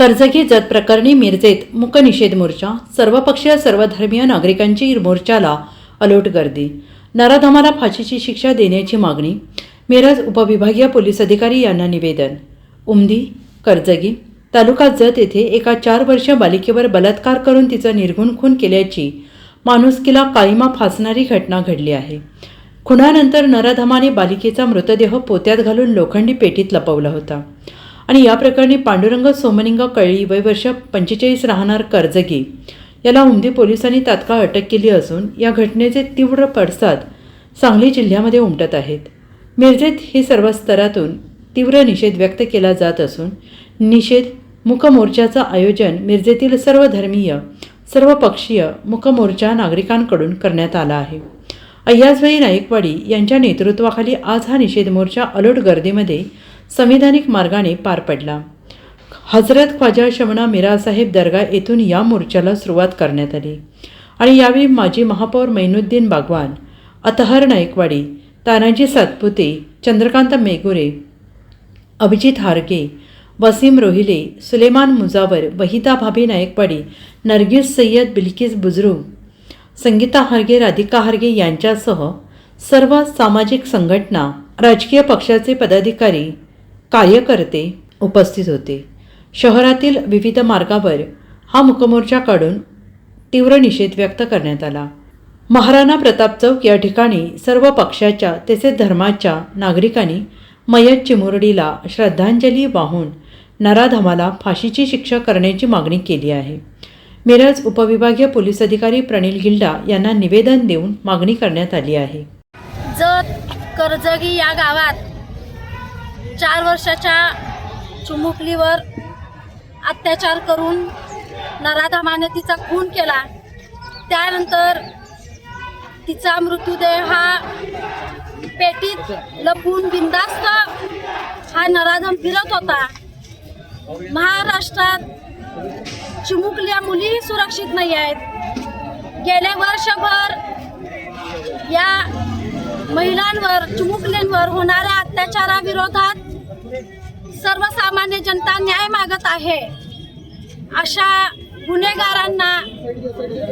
कर्जगी जत प्रकरणी मिरजेत मुकनिषेध मोर्चा सर्वपक्षीय सर्वधर्मीय नागरिकांची मोर्चाला अलोट गर्दी. नराधमाला फाशीची शिक्षा देण्याची मागणी मिरज उपविभागीय पोलीस अधिकारी यांना निवेदन. उमदी कर्जगी तालुका जत येथे एका चार वर्षीय बालिकेवर बलात्कार करून तिचा निर्घुण खून केल्याची माणुसकीला काळीमा फासणारी घटना घडली आहे. खुनानंतर नराधमाने बालिकेचा मृतदेह पोत्यात घालून लोखंडी पेटीत लपवला होता. आणि या प्रकरणी पांडुरंग सोमनिंग कळी वय वर्ष पंचेचाळीस राहणार कर्जगी. याला उमदी पोलिसांनी तात्काळ अटक केली असून या घटनेचे तीव्र पडसाद सांगली जिल्ह्यामध्ये उमटत आहेत. मिरजेत ही सर्व स्तरातून तीव्र निषेध व्यक्त केला जात असून निषेध मुकमोर्चाचं आयोजन मिरजेतील सर्व धर्मीय सर्व पक्षीय मुकमोर्चा नागरिकांकडून करण्यात आला आहे. अय्याजबाई नाईकवाडी यांच्या नेतृत्वाखाली आज हा निषेध मोर्चा अलोट गर्दीमध्ये संविधानिक मार्गाने पार पडला. हजरत ख्वाजा शमना मिरासाहेब दर्गा येथून या मोर्चाला सुरुवात करण्यात आली. आणि यावेळी माजी महापौर मैनुद्दीन बागवान अतहर नायकवाडी तानाजी सातपुते चंद्रकांत मेगुरे अभिजित हारगे वसीम रोहिले सुलेमान मुजावर वहिता भाभी नायकवाडी नरगिस सय्यद बिल्किस बुजरू संगीता हारगे राधिका हारगे यांच्यासह सर्व सामाजिक संघटना राजकीय पक्षाचे पदाधिकारी कार्यकर्ते उपस्थित होते. शहरातील विविध मार्गावर हा मुकमोर्चा काढून तीव्र निषेध व्यक्त करण्यात आला. महाराणा प्रताप चौक या ठिकाणी सर्व पक्षाच्या तसेच धर्माच्या नागरिकांनी मयत चिमुरडीला श्रद्धांजली वाहून नराधमाला फाशीची शिक्षा करण्याची मागणी केली आहे. मिरज उपविभागीय पोलीस अधिकारी प्रणील गिल्डा यांना निवेदन देऊन मागणी करण्यात आली आहे. जत कर्जगी या गावात चार वर्षाच्या चुमुकलीवर अत्याचार करून नराधमाने तिचा खून केला. त्यानंतर तिचा मृत्यूदेह हा पेटीत लपून बिंदास्त हा नराधम फिरत होता. महाराष्ट्रात चिमुकल्या मुलीही सुरक्षित नाही आहेत. गेले वर्षभर या महिलांवर चिमुकल्यांवर होणाऱ्या अत्याचाराविरोधात सर्वसामान्य जनता न्याय मागत आहे. अशा गुन्हेगारांना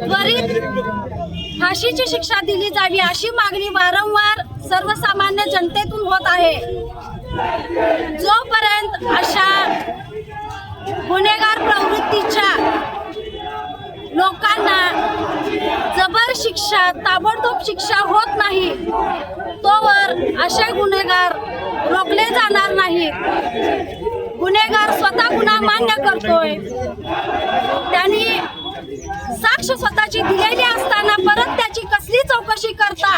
त्वरित फाशीची शिक्षा दिली जावी अशी मागणी वारंवार सर्वसामान्य जनतेतून होत आहे जोपर्यंत अशा गुन्हेगार प्रवृत्तीच्या लोकांना जबर ताबडतोब शिक्षा होत नाही तोवर असे गुन्हेगार रोखले जाणार नाहीत गुन्हेगार स्वतः गुन्हा मान्य करतोय. त्यांनी साक्ष स्वतःची दिलेली असताना परत त्याची कसली चौकशी करता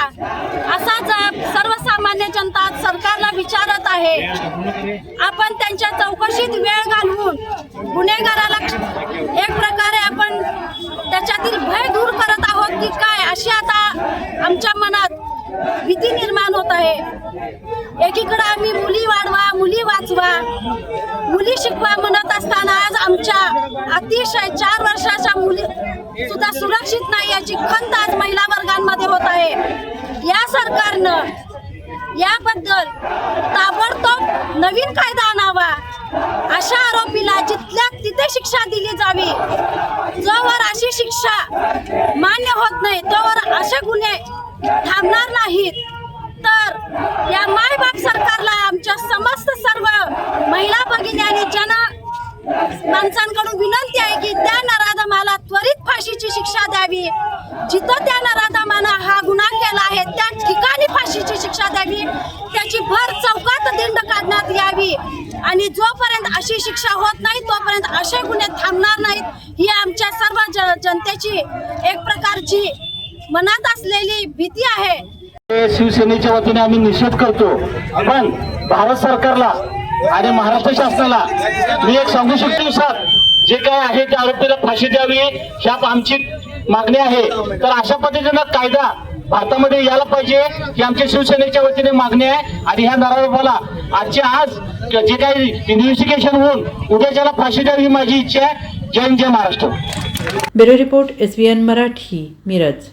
असा जाब सर्वसामान्य जनता सरकारला विचारत आहे. आपण त्यांच्या चौकशीत वेळ घालवून गुन्हेगाराला एक प्रकारे आपण त्याच्यातील भय दूर करत आहोत की काय अशी आता आमच्या मनात भीती निर्माण होत आहे. एकीकडे आम्ही मुली वाढवा मुली वाचवा मुली शिकवा म्हणत असताना आज आमच्या अतिशय चार वर्षाच्या मुली सुद्धा सुरक्षित नाही याची खंत आज महिला वर्गांमध्ये होत आहे. या सरकारनं याबद्दल ताबडतोब नवीन कायदा आणावा. अशा आरोपीला जिथल्या तिथे शिक्षा दिली जावी जोवर शिक्षा मान्य होत नाही तोवर असे गुन्हे थांबणार नाहीत. तर या मायबाप सरकारला आमच्या समस्त सर्व महिला भगिनी आणि जन माणसांकडून विनंती आहे की त्या नराधमाला त्वरित फाशीची शिक्षा द्यावी. जिथं त्या नराधमानं हा गुन्हा केला आहे त्या ठिकाणी फाशीची शिक्षा द्यावी. त्याची भर चौकात दिंड आणि जोपर्यंत अशी शिक्षा होत नाही तोपर्यंत असे गुन्हे थांबणार नाहीत. ही आमच्या सर्व जनतेची एक प्रकारची मनात असलेली भीती आहे. शिवसेनेच्या वतीने आम्ही निषेध करतो. पण भारत सरकारला आणि महाराष्ट्र शासनाला मी एक सांगू शकतो सर जे काय आहे त्या आरोपीला फाशी द्यावी ह्या आमची मागणी आहे. तर अशा पद्धतीनं कायदा भारतामध्ये यायला पाहिजे ही आमच्या शिवसेनेच्या वतीने मागणी आहे. आणि ह्या नराधमाला आजच्या आज जे काही इन्व्हेस्टिगेशन होऊन उद्या ज्याला फाशी द्यावी ही माझी इच्छा आहे. जय जय Maharashtra. Bureau report S Marathi Miraj.